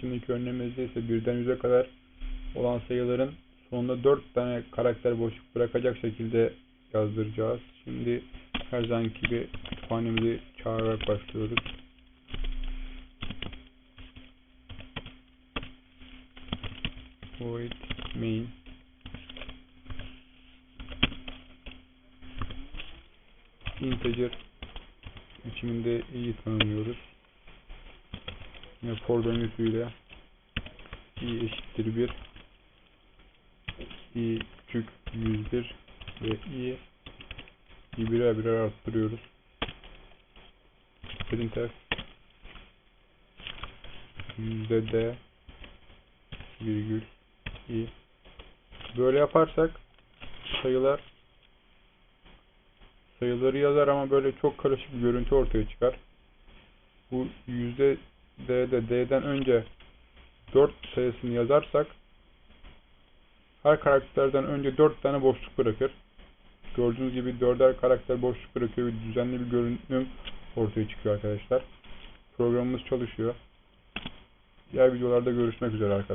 Şimdiki örneğimizde ise birden 100'e kadar olan sayıların sonunda 4 tane karakter boşluk bırakacak şekilde yazdıracağız. Şimdi her zamanki gibi kütüphanemizi çağırarak başlıyoruz. Void main integer biçiminde iyi tanımlıyoruz. Yine for döngüsüyle i eşittir 1 i küçük 101 ve i i birer birer arttırıyoruz. Printf yüzde d virgül i böyle yaparsak sayılar sayıları yazar ama böyle çok karışık bir görüntü ortaya çıkar. Bu yüzde D'de D'den önce 4 sayısını yazarsak her karakterden önce 4 tane boşluk bırakır. Gördüğünüz gibi 4'er karakter boşluk bırakıyor ve düzenli bir görünüm ortaya çıkıyor arkadaşlar. Programımız çalışıyor. Diğer videolarda görüşmek üzere arkadaşlar.